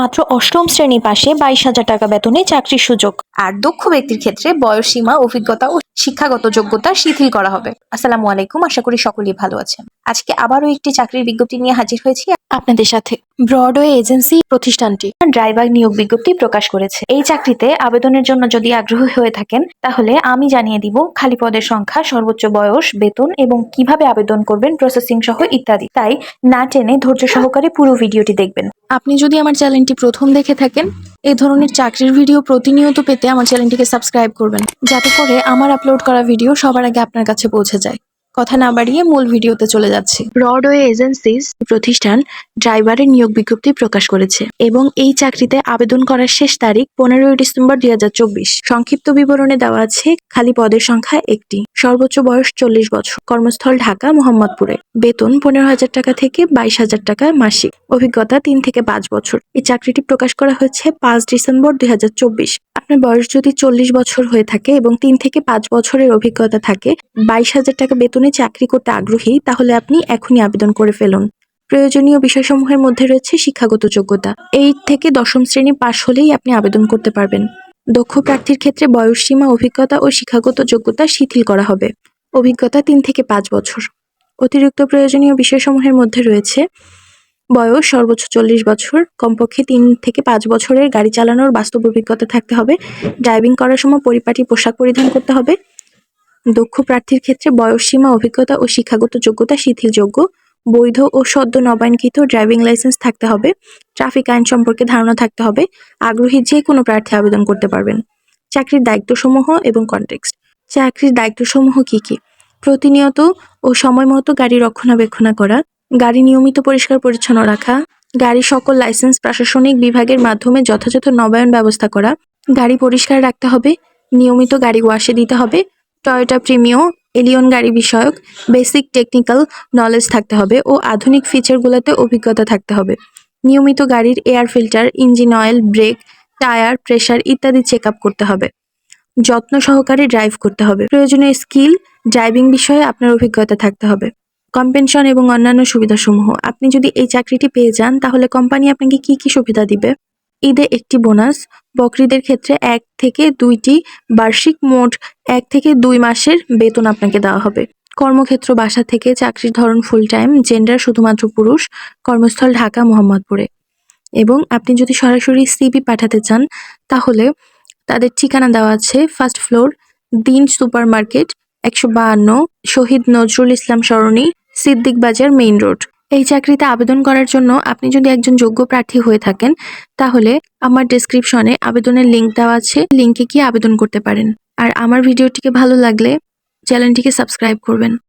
মাত্র অষ্টম শ্রেণি পাশে বাইশ হাজার টাকা বেতনে চাকরির সুযোগ। আর দক্ষ ব্যক্তির ক্ষেত্রে বয়স সীমা, অভিজ্ঞতা ও শিক্ষাগত যোগ্যতা শিথিল করা হবে। আসসালামু আলাইকুম, আশা করি সকলেই ভালো আছেন। আজকে আবারও একটি চাকরির বিজ্ঞপ্তি নিয়ে হাজির হয়েছি। আপনাদের সাথে ব্রডওয়ে এজেন্সি প্রতিষ্ঠানটি ড্রাইভার নিয়োগ বিজ্ঞপ্তি প্রকাশ করেছে। এই চাকরিতে আবেদনের জন্য যদি আগ্রহী হয়ে থাকেন, তাহলে আমি জানিয়ে দিব খালি পদের সংখ্যা, সর্বোচ্চ বয়স, বেতন এবং কীভাবে আবেদন করবেন প্রসেসিং সহ ইত্যাদি। তাই না টেনে ধৈর্য সহকারে পুরো ভিডিওটি দেখবেন। আপনি যদি আমার চ্যানেলটি প্রথম দেখে থাকেন এই ধরনের চাকরির ভিডিও প্রতিনিয়ত পেতে আমার চ্যানেলটিকে সাবস্ক্রাইব করবেন। যাতে করে আমার আপলোড করা ভিডিও সবার আগে আপনার কাছে পৌঁছে যায়। কথা না বাড়িয়ে মূল ভিডিওতে চলে যাচ্ছি। ব্রডওয়ে এজেন্সিস প্রতিষ্ঠান ড্রাইভারের নিয়োগ বিজ্ঞপ্তি প্রকাশ করেছে এবং এই চাকরিতে আবেদন করার শেষ তারিখ পনেরোই ডিসেম্বর দুই হাজার চব্বিশ। সংক্ষিপ্ত বিবরণে দেওয়া আছে, খালি পদের সংখ্যা একটি। সর্বোচ্চ বয়স চল্লিশ বছর। কর্মস্থল ঢাকা, মোহাম্মদপুরে। বেতন পনেরো হাজার টাকা থেকে বাইশ হাজার টাকা মাসিক। অভিজ্ঞতা তিন থেকে পাঁচ বছর। এই চাকরিটি প্রকাশ করা হয়েছে পাঁচ ডিসেম্বর দুই হাজার চব্বিশ। আপনার বয়স যদি চল্লিশ বছর হয়ে থাকে এবং তিন থেকে পাঁচ বছরের অভিজ্ঞতা থাকে, বাইশ হাজার টাকা বেতনে চাকরি করতে আগ্রহী, তাহলে আপনি এখনই আবেদন করে ফেলুন। প্রয়োজনীয় বিষয়সমূহের মধ্যে রয়েছে শিক্ষাগত যোগ্যতা। এইট থেকে দশম শ্রেণি পাশ হলেই আপনি আবেদন করতে পারবেন। দক্ষ প্রার্থীর ক্ষেত্রে বয়সসীমা অভিজ্ঞতা ও শিক্ষাগত যোগ্যতা শিথিল করা হবে। অভিজ্ঞতা তিন থেকে পাঁচ বছর। অতিরিক্ত প্রয়োজনীয় বিষয়সমূহের মধ্যে রয়েছে বয়স সর্বোচ্চ চল্লিশ বছর, কমপক্ষে তিন থেকে পাঁচ বছরের গাড়ি চালানোর বাস্তব অভিজ্ঞতা থাকতে হবে। ড্রাইভিং করার সময় পরিপাটি পোশাক পরিধান করতে হবে। দক্ষ প্রার্থীর ক্ষেত্রে বয়সসীমা, অভিজ্ঞতা ও শিক্ষাগত যোগ্যতা শিথিলযোগ্য। বৈধ ও সদ্য নবায়নকৃত ড্রাইভিং লাইসেন্স থাকতে হবে। ট্রাফিক আইন সম্পর্কে ধারণা থাকতে হবে। আগ্রহী যে কোনো প্রার্থী আবেদন করতে পারবেন। চাকরির দায়িত্বসমূহ এবং কনটেক্সট চাকরির দায়িত্বসমূহ কি কি? প্রতিনিয়ত ও সময় মতো গাড়ি রক্ষণাবেক্ষণ করা। গাড়ি নিয়মিত পরিষ্কার পরিচ্ছন্ন রাখা। গাড়ি সকল লাইসেন্স প্রশাসনিক বিভাগের মাধ্যমে যথাযথ নবায়ন ব্যবস্থা করা। গাড়ি পরিষ্কার রাখতে হবে। নিয়মিত গাড়ি ওয়াশে দিতে হবে। টয়োটা প্রিমিও, এলিয়ন গাড়ি বিষয়ক, বেসিক টেকনিক্যাল নলেজ থাকতে হবে ও আধুনিক ফিচারগুলোতে অভিজ্ঞতা থাকতে হবে। নিয়মিত গাড়ির air filter engine oil brake tyre pressure ইত্যাদি চেক আপ করতে হবে। যত্ন সহকারে ড্রাইভ করতে হবে। প্রয়োজনীয় স্কিল ড্রাইভিং বিষয়ে আপনার অভিজ্ঞতা থাকতে হবে। কম্পেনশন এবং অন্যান্য সুবিধাসমূহ। আপনি যদি এই চাকরিটি পেয়ে যান, তাহলে কোম্পানি আপনাকে কি কি সুবিধা দিবে? ঈদে একটি বোনাস। বকরিদের ক্ষেত্রে এক থেকে দুইটি বার্ষিক মোট এক থেকে দুই মাসের বেতন আপনাকে দেওয়া হবে। কর্মক্ষেত্র, বাসা থেকে চাকরির ধরন ফুল টাইম জেন্ডার শুধুমাত্র পুরুষ, কর্মস্থল ঢাকা, মোহাম্মদপুরে। এবং আপনি যদি সরাসরি সিবি পাঠাতে চান, তাহলে তাদের ঠিকানা দেওয়া আছে ফার্স্ট ফ্লোর দিন সুপার মার্কেট একশো শহীদ নজরুল ইসলাম সরণি, সিদ্দিক বাজার মেইন রোড এই চাকরিতে আবেদন করার জন্য আপনি যদি একজন যোগ্য প্রার্থী হয়ে থাকেন, তাহলে আমার ডিসক্রিপশনে আবেদনের লিঙ্ক দেওয়া আছে। লিঙ্কে গিয়ে আবেদন করতে পারেন। আর আমার ভিডিওটিকে ভালো লাগলে চ্যানেলটিকে সাবস্ক্রাইব করবেন।